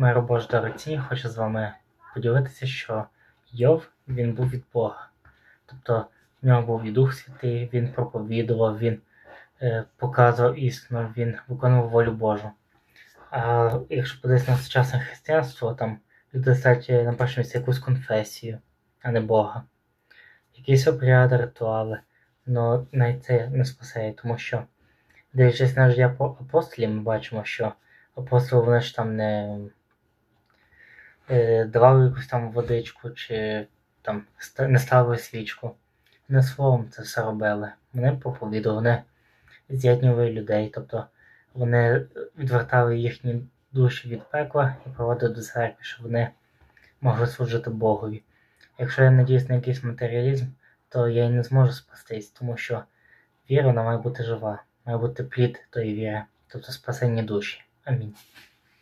Мир Божий дорогоцінні, хочу з вами поділитися, що Йов він був від Бога. Тобто в нього був і Дух Святий, він проповідував, він е, показував істину, він виконував волю Божу. А якщо подивитися на сучасне християнство, там люди ставлять на перше місце якусь конфесію, а не Бога. Якісь обряди, ритуали. Ну навіть це не спасає, тому що, дивлячись на життя апо- апостолів, ми бачимо, що апостоли вони ж там не е, давали якусь там водичку чи там не ставили свічку. Вони словом це все робили. Вони проповідували, вони з'єднували людей, тобто вони відвертали їхні душі від пекла і проводили до церкви, щоб вони могли служити Богові. Якщо я надіюсь на якийсь матеріалізм, то я й не зможу спастись, тому що віра вона має бути жива, має бути плід тої віри, тобто спасення душі. Амінь.